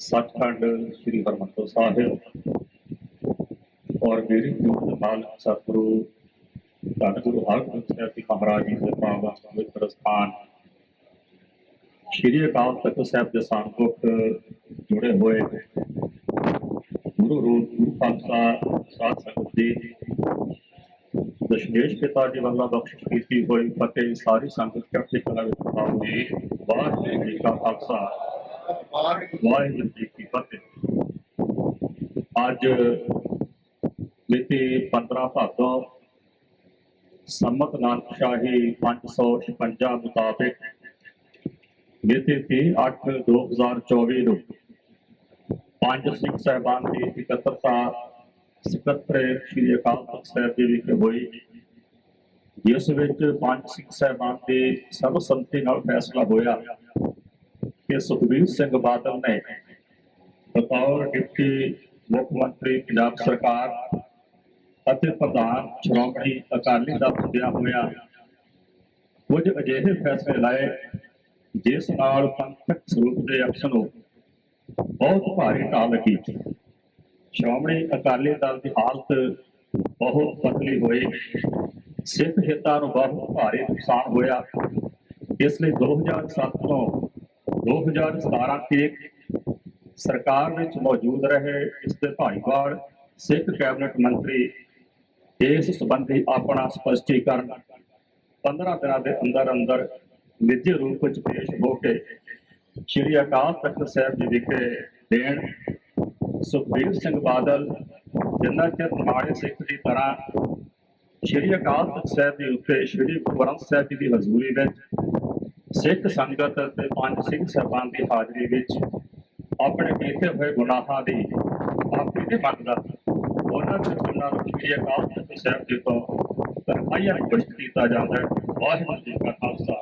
ਸੱਚਖੰਡ ਸ੍ਰੀ ਹਰਿਮੰਦਰ ਸਾਹਿਬ ਔਰ ਮੇਰੀ ਜੀਵਨ ਨਾਲ ਸਤਿਗੁਰੂ ਧੰਨ ਗੁਰੂ ਹਰਗੋਬਿੰਦ ਸਾਹਿਬ ਜੀ ਮਹਾਰਾਜ ਜੀ ਦੇ ਪਾਵਨ ਪਵਿੱਤਰ ਸਥਾਨ ਸ਼੍ਰੀ ਅਕਾਲ ਤਖਤ ਸਾਹਿਬ ਦੇ ਸੰਮੁਖ ਜੁੜੇ ਹੋਏ ਗੁਰੂ ਰੂਪ, ਗੁਰੂ ਖਾਲਸਾ ਸਾਧ ਸੰਗਤ ਦੀ ਦਸ਼ਮੇਸ਼ ਪਿਤਾ ਜੀ ਵੱਲੋਂ ਬਖਸ਼ਿਸ਼ ਕੀਤੀ ਹੋਈ ਫਤਿਹ ਸਾਰੀ ਸੰਗਤ ਚੜ੍ਹਦੀ ਕਲਾ ਵਿੱਚ ਪਾਉਂਦੀ ਵਾਹਿਗੁਰੂ ਜੀ ਕਾ ਖਾਲਸਾ ਵਾਹਿਗੁਰੂ ਜੀ ਕੀ ਫਤਿਹ। ਅੱਜ ਮਿਤੀ 15 ਭਾਦੋਂ ਸੰਮਤ ਨਾਨਕ ਸ਼ਾਹੀ 556 ਮੁਤਾਬਿਕ ਮਿਤੀ 30 8 2024 ਨੂੰ ਪੰਜ ਸਿੱਖ ਸਾਹਿਬਾਨ ਦੀ ਇਕੱਤਰਤਾ ਸਕੱਤਰ ਸ੍ਰੀ ਅਕਾਲ ਤਖਤ ਸਾਹਿਬ ਜੀ ਵਿਖੇ ਹੋਈ, ਜਿਸ ਵਿੱਚ ਪੰਜ ਸਿੱਖ ਸਾਹਿਬਾਨ ਦੇ ਸਰਬ ਸਰਬਸੰਮਤੀ ਨਾਲ ਫੈਸਲਾ ਹੋਇਆ। ਕਿ ਸੁਖਬੀਰ ਸਿੰਘ ਬਾਦਲ ਨੇ ਬਤੌਰ ਡਿਪਟੀ ਮੁੱਖ ਮੰਤਰੀ ਪੰਜਾਬ ਸਰਕਾਰ ਅਤੇ ਪ੍ਰਧਾਨ ਸ਼੍ਰੋਮਣੀ ਅਕਾਲੀ ਦਲ ਹੁੰਦਿਆਂ ਹੋਇਆ ਕੁਝ ਅਜਿਹੇ ਫੈਸਲੇ ਲਾਏ, ਜਿਸ ਨਾਲ ਪੰਥਕ ਸਰੂਪ ਦੇ ਅਕਸ ਨੂੰ ਬਹੁਤ ਭਾਰੀ ਢਾਲ ਲੱਗੀ। ਸ਼੍ਰੋਮਣੀ ਅਕਾਲੀ ਦਲ ਦੀ ਹਾਲਤ ਬਹੁਤ ਪਤਲੀ ਹੋਈ। ਸਿੱਖ ਹਿੱਤਾਂ ਨੂੰ ਬਹੁਤ ਭਾਰੀ ਨੁਕਸਾਨ ਹੋਇਆ। ਇਸ ਲਈ 2007 ਤੋਂ 2017 ਤੱਕ ਸਰਕਾਰ ਵਿੱਚ ਮੌਜੂਦ ਰਹੇ ਇਸ ਦੇ ਭਾਈਵਾਲ ਸਿੱਖ ਕੈਬਨਿਟ ਮੰਤਰੀ ਇਸ ਸੰਬੰਧੀ ਆਪਣਾ ਸਪਸ਼ਟੀਕਰਨ 15 ਦਿਨਾਂ ਦੇ ਅੰਦਰ ਅੰਦਰ ਨਿੱਜੀ ਰੂਪ ਵਿੱਚ ਪੇਸ਼ ਹੋ ਕੇ ਸ਼੍ਰੀ ਅਕਾਲ ਤਖਤ ਸਾਹਿਬ ਜੀ ਵਿਖੇ ਦੇਣ। ਸੁਖਬੀਰ ਸਿੰਘ ਬਾਦਲ ਜਿੰਨਾ ਚਿਰ ਮਾੜੇ ਸਿੱਖ ਦੀ ਤਰ੍ਹਾਂ ਸ਼੍ਰੀ ਅਕਾਲ ਤਖਤ ਸਾਹਿਬ ਦੇ ਉੱਤੇ ਸ਼੍ਰੀ ਗੁਰੂ ਗ੍ਰੰਥ ਸਾਹਿਬ ਜੀ ਦੀ ਹਜ਼ੂਰੀ ਵਿੱਚ ਸਿੱਖ ਸੰਗਤ ਅਤੇ ਪੰਜ ਸਿੰਘ ਸਾਹਿਬਾਨ ਦੀ ਹਾਜ਼ਰੀ ਵਿੱਚ ਆਪਣੇ ਕੀਤੇ ਹੋਏ ਗੁਨਾਹਾਂ ਦੀ ਮਾਫੀ ਦੇ ਮੰਗਦਾ ਉਹਨਾਂ ਦੇ ਗੁਨਾਹ ਨੂੰ ਸ਼੍ਰੀ ਅਕਾਲ ਤਖਤ ਸਾਹਿਬ ਜੀ ਤੋਂ ਤਰਖਾਈਆਂ ਬਖਸ਼ ਕੀਤਾ ਜਾਂਦਾ ਹੈ। ਵਾਹਿਗੁਰੂ ਜੀ ਕਾ ਖਾਲਸਾ।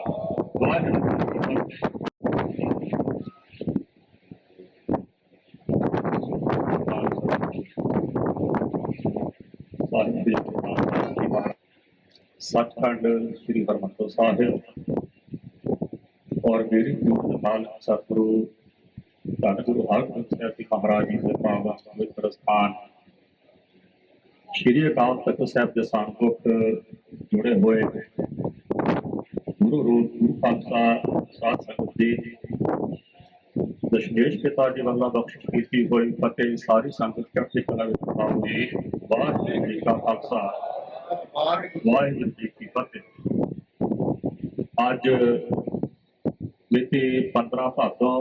ਵਾਹਿਗੁਰੂ ਜੀ ਕੀ ਫਤਿਹ। ਸਾਰੇ ਦੇ ਸੱਚਖੰਡ ਸ੍ਰੀ ਹਰਿਮੰਦਰ ਸਾਹਿਬ। ਔਰ ਮੇਰੀ ਜੀਵਨ ਨਾਲ ਸਤਿਗੁਰੂ ਧੰਨ ਗੁਰੂ ਹਰਗੋਬਿੰਦ ਸਾਹਿਬ ਜੀ ਮਹਾਰਾਜ ਜੀ ਦੇ ਪਾਵਨ ਪਵਿੱਤਰ ਸਥਾਨ ਸ਼੍ਰੀ ਅਕਾਲ ਤਖਤ ਸਾਹਿਬ ਦੇ ਸੰਮੁਖ ਜੁੜੇ ਹੋਏ ਗੁਰੂ ਰੂਪ ਗੁਰੂ ਖਾਲਸਾ ਸਾਧ ਸੰਗਤ ਦੀ ਦਸ਼ਮੇਸ਼ ਪਿਤਾ ਜੀ ਵੱਲੋਂ ਬਖਸ਼ਿਸ਼ ਕੀਤੀ ਹੋਈ ਫਤਿਹ ਸਾਰੀ ਸੰਗਤ ਚੜ੍ਹਦੀ ਕਲਾ ਵਿੱਚ ਪਾਉਂਦੀ ਵਾਹਿਗੁਰੂ ਜੀ ਕਾ ਖਾਲਸਾ ਵਾਹਿਗੁਰੂ ਜੀ ਕੀ ਫਤਿਹ ਅੱਜ ਮਿਤੀ 15 ਭਾਦੋਂ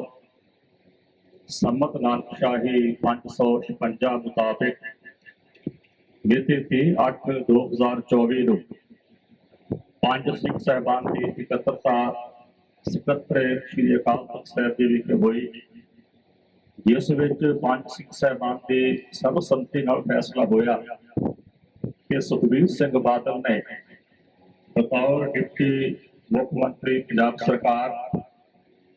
ਸੰਮਤ ਨਾਨਕ ਸ਼ਾਹੀ 556 ਮੁਤਾਬਿਕ ਮਿਤੀ 30 8 2024 ਨੂੰ ਪੰਜ ਸਿੱਖ ਸਾਹਿਬਾਨ ਦੀ ਇਕੱਤਰਤਾ ਸਕੱਤਰ ਸ੍ਰੀ ਅਕਾਲ ਤਖਤ ਸਾਹਿਬ ਜੀ ਵਿਖੇ ਹੋਈ ਜਿਸ ਵਿੱਚ ਪੰਜ ਸਿੱਖ ਸਾਹਿਬਾਨ ਦੇ ਸਰਬਸੰਮਤੀ ਨਾਲ ਫੈਸਲਾ ਹੋਇਆ ਕਿ ਸੁਖਬੀਰ ਸਿੰਘ ਬਾਦਲ ਨੇ ਬਤੌਰ ਡਿਪਟੀ ਮੁੱਖ ਮੰਤਰੀ ਪੰਜਾਬ ਸਰਕਾਰ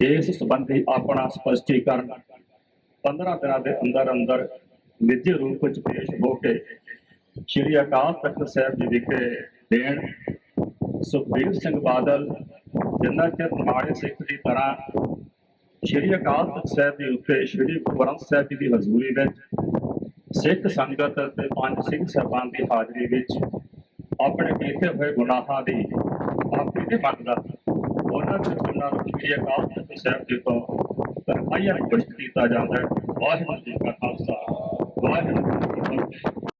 ਇਸ ਸੰਬੰਧੀ ਆਪਣਾ ਸਪਸ਼ਟੀਕਰਨ 15 ਦਿਨਾਂ ਦੇ ਅੰਦਰ ਅੰਦਰ ਨਿੱਜੀ ਰੂਪ ਵਿੱਚ ਪੇਸ਼ ਹੋ ਕੇ ਸ਼੍ਰੀ ਅਕਾਲ ਤਖਤ ਸਾਹਿਬ ਜੀ ਵਿਖੇ ਦੇਣ, ਸੁਖਬੀਰ ਸਿੰਘ ਬਾਦਲ ਜਿੰਨਾ ਚਿਰ ਮਾੜੇ ਸਿੱਖ ਦੀ ਤਰ੍ਹਾਂ ਸ਼੍ਰੀ ਅਕਾਲ ਤਖਤ ਸਾਹਿਬ ਦੇ ਉੱਤੇ ਸ਼੍ਰੀ ਗੁਰੂ ਗ੍ਰੰਥ ਸਾਹਿਬ ਜੀ ਦੀ ਹਜ਼ੂਰੀ ਵਿੱਚ ਸਿੱਖ ਸੰਗਤ ਅਤੇ ਪੰਜ ਸਿੰਘ ਸਾਹਿਬਾਨ ਦੀ ਹਾਜ਼ਰੀ ਵਿੱਚ ਆਪਣੇ ਕੀਤੇ ਹੋਏ ਗੁਨਾਹਾਂ ਦੀ ਮਾਫੀ ਦੇ ਮੰਗਦਾ ਉਹਨਾਂ ਦੇ ਗੁਨਾਹ ਨੂੰ ਸ਼੍ਰੀ ਅਕਾਲ ਤਖਤ ਸਾਹਿਬ ਦੇ ਤੌਰ ਤੋਂ ਤਰਖਾਈਆਂ ਬਖਸ਼ ਕੀਤਾ ਜਾਂਦਾ ਹੈ। ਵਾਹਿਗੁਰੂ ਜੀ ਕਾ ਖਾਲਸਾ, ਵਾਹਿਗੁਰੂ ਜੀ ਕੀ ਫਤਿਹ।